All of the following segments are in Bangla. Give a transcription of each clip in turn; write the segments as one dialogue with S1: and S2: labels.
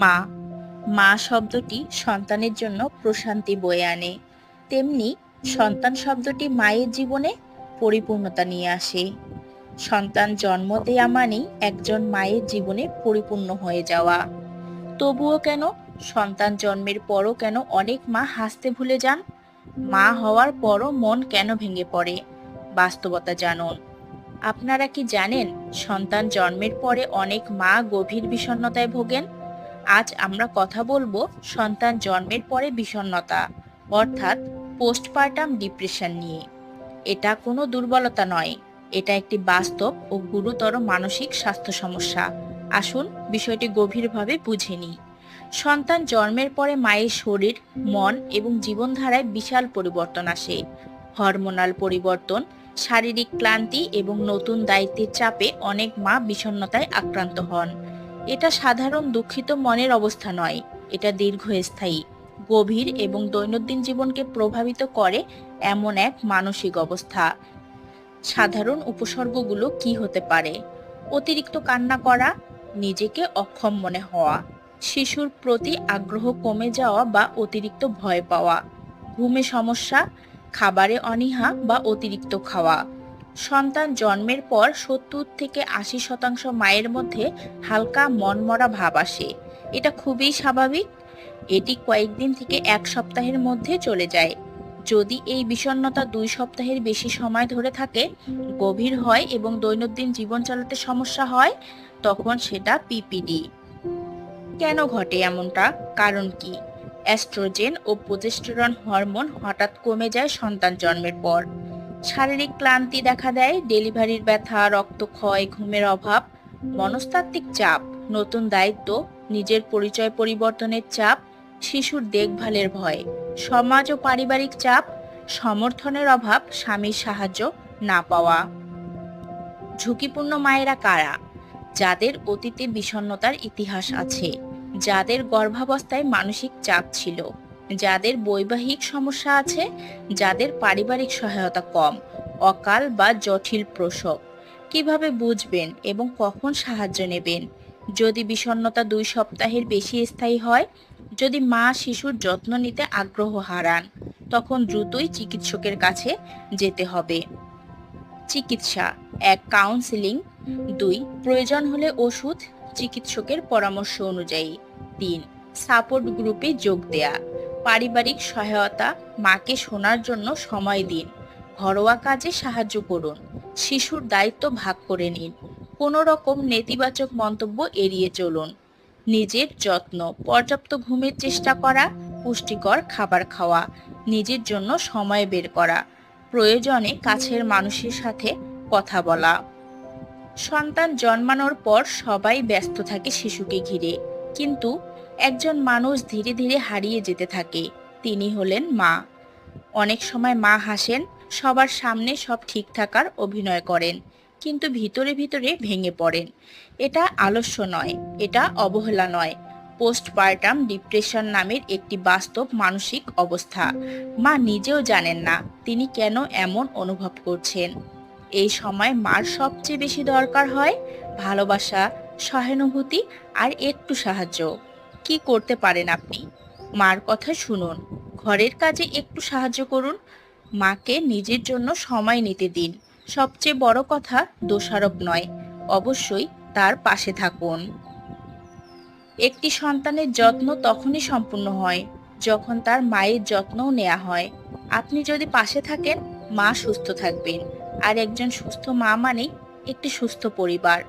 S1: মা মা শব্দটি সন্তানের জন্য প্রশান্তি বয়ে আনে। তেমনি সন্তান শব্দটি মায়ের জীবনে পরিপূর্ণতা নিয়ে আসে। সন্তান জন্ম দেয়া মানেই একজন মায়ের জীবনে পরিপূর্ণ হয়ে যাওয়া। তবুও কেন? সন্তান জন্মের পরও কেন অনেক মা হাসতে ভুলে যান? মা হওয়ার পরও মন কেন ভেঙে পড়ে? বাস্তবতা জানুন। আপনারা কি জানেন সন্তান জন্মের পরে অনেক মা গভীর বিষণ্ণতায় ভোগেন? আজ আমরা কথা বলব সন্তান জন্মের পরে বিষণ্ণতা, অর্থাৎ পোস্টপার্টাম ডিপ্রেশন নিয়ে। এটা কোনো দুর্বলতা নয়, এটা একটি বাস্তব ও গুরুতর মানসিক স্বাস্থ্য সমস্যা। আসুন বিষয়টি গভীরভাবে বুঝে নিই। সন্তান জন্মের পরে মায়ের শরীর, মন এবং জীবনধারায় বিশাল পরিবর্তন আসে। হরমোনাল পরিবর্তন, শারীরিক ক্লান্তি এবং নতুন দায়িত্বের চাপে অনেক মা বিষণ্ণতায় আক্রান্ত হন। এটা সাধারণ দুঃখিত মনের অবস্থা নয়। এটা দীর্ঘস্থায়ী, গভীর এবং দৈনন্দিন জীবনকে প্রভাবিত করে এমন এক মানসিক অবস্থা। সাধারণ উপসর্গগুলো কি হতে পারে? অতিরিক্ত কান্না করা, নিজেকে অক্ষম মনে হওয়া, শিশুর প্রতি আগ্রহ কমে যাওয়া বা অতিরিক্ত ভয় পাওয়া, ঘুমে সমস্যা, খাবারে অনীহা বা অতিরিক্ত খাওয়া। সন্তান জন্মের পর সত্তর থেকে আশি শতাংশ মায়ের মধ্যে হালকা মনমরা ভাব আসে। এটা খুবই স্বাভাবিক। এটি কয়েকদিন থেকে এক সপ্তাহের মধ্যে চলে যায়। যদি এই বিষণ্ণতা দুই সপ্তাহের বেশি সময় ধরে থাকে, গভীর হয় এবং দৈনন্দিন জীবন চালাতে সমস্যা হয়, তখন সেটা পিপিডি কেন ঘটে এমনটা? কারণ কি? অ্যাস্ট্রোজেন ও প্রজেস্টেরন হরমোন হঠাৎ কমে যায় সন্তান জন্মের পর। শারীরিক ক্লান্তি দেখা দেয়, ডেলিভারির ব্যথা, রক্তক্ষয়, ঘুমের অভাব, মনস্তাত্ত্বিক চাপ, নতুন দায়িত্ব, নিজের পরিচয় পরিবর্তনের চাপ, শিশুর দেখভালের ভয়, সমাজ ও পারিবারিক চাপ, সমর্থনের অভাব, স্বামীর সাহায্য না পাওয়া। ঝুঁকিপূর্ণ মায়েরা কারা? যাদের অতীতে বিষণ্ণতার ইতিহাস আছে, যাদের গর্ভাবস্থায় মানসিক চাপ ছিল। যাদের বৈবাহিক সমস্যা আছে, যাদের পারিবারিক সহায়তা কম, অকাল বা জটিল প্রসব। কীভাবে বুঝবেন এবং কখন সাহায্য নেবেন? যদি বিষণ্ণতা দুই সপ্তাহের বেশি স্থায়ী হয়, যদি মা শিশুর যত্ন নিতে আগ্রহ হারান, তখন দ্রুতই চিকিৎসকের কাছে যেতে হবে। চিকিৎসা, এক কাউন্সিলিং দুই, প্রয়োজন হলে ওষুধ, চিকিৎসকের পরামর্শ অনুযায়ী। তিন সাপোর্ট গ্রুপে যোগ দেয়া। পারিবারিক সহায়তা মাকে শোনার জন্য সময় দিন। ঘরোয়া কাজে সাহায্য করুন। শিশুর দায়িত্ব ভাগ করে নিন। কোনো রকম নেতিবাচক মন্তব্য এড়িয়ে চলুন। নিজের যত্ন, পর্যাপ্ত ঘুমের চেষ্টা করা, পুষ্টিকর খাবার খাওয়া, নিজের জন্য সময় বের করা, প্রয়োজনে কাছের মানুষের সাথে কথা বলা। সন্তান জন্মানোর পর সবাই ব্যস্ত থাকে শিশুকে ঘিরে। কিন্তু একজন মানুষ ধীরে ধীরে হারিয়ে যেতে থাকে। তিনি হলেন মা। অনেক সময় মা হাসেন, সবার সামনে সব ঠিক থাকার অভিনয় করেন, কিন্তু ভিতরে ভিতরে ভেঙে পড়েন। এটা আলস্য নয়, এটা অবহেলা নয়। পোস্টপার্টাম ডিপ্রেশন নামের একটি বাস্তব মানসিক অবস্থা। মা নিজেও জানেন না তিনি কেন এমন অনুভব করছেন। এই সময় মার সবচেয়ে বেশি দরকার হয় ভালোবাসা, সহানুভূতি আর একটু সাহায্য। কি করতে পারেন আপনি? মার কথা শুনুন। ঘরের কাজে একটু সাহায্য করুন। মাকে নিজের জন্য সময় নিতে দিন। সবচেয়ে বড় কথা দোষারোপ নয়। অবশ্যই তার পাশে থাকুন। একটি সন্তানের যত্ন তখনই সম্পূর্ণ হয়, যখন তার মায়ের যত্নও নেওয়া হয়। আপনি যদি পাশে থাকেন, মা সুস্থ থাকবেন। আর একজন সুস্থ মা মানেই একটি সুস্থ পরিবার।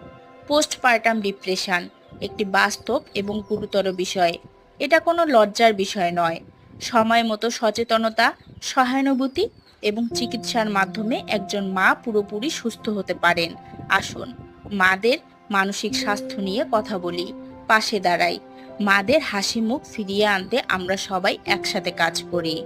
S1: Postpartum depression. একটি বাস্তব এবং গুরুতর বিষয়। এটা কোনো লজ্জার বিষয় নয়। সময় মতো সচেতনতা, সহানুভূতি এবং চিকিৎসার মাধ্যমে একজন মা পুরোপুরি সুস্থ হতে পারেন। আসুন, মাদের মানসিক স্বাস্থ্য নিয়ে কথা বলি। পাশে দাঁড়াই। মাদের হাসি মুখ ফিরিয়ে আনতে আমরা সবাই একসাথে কাজ করি।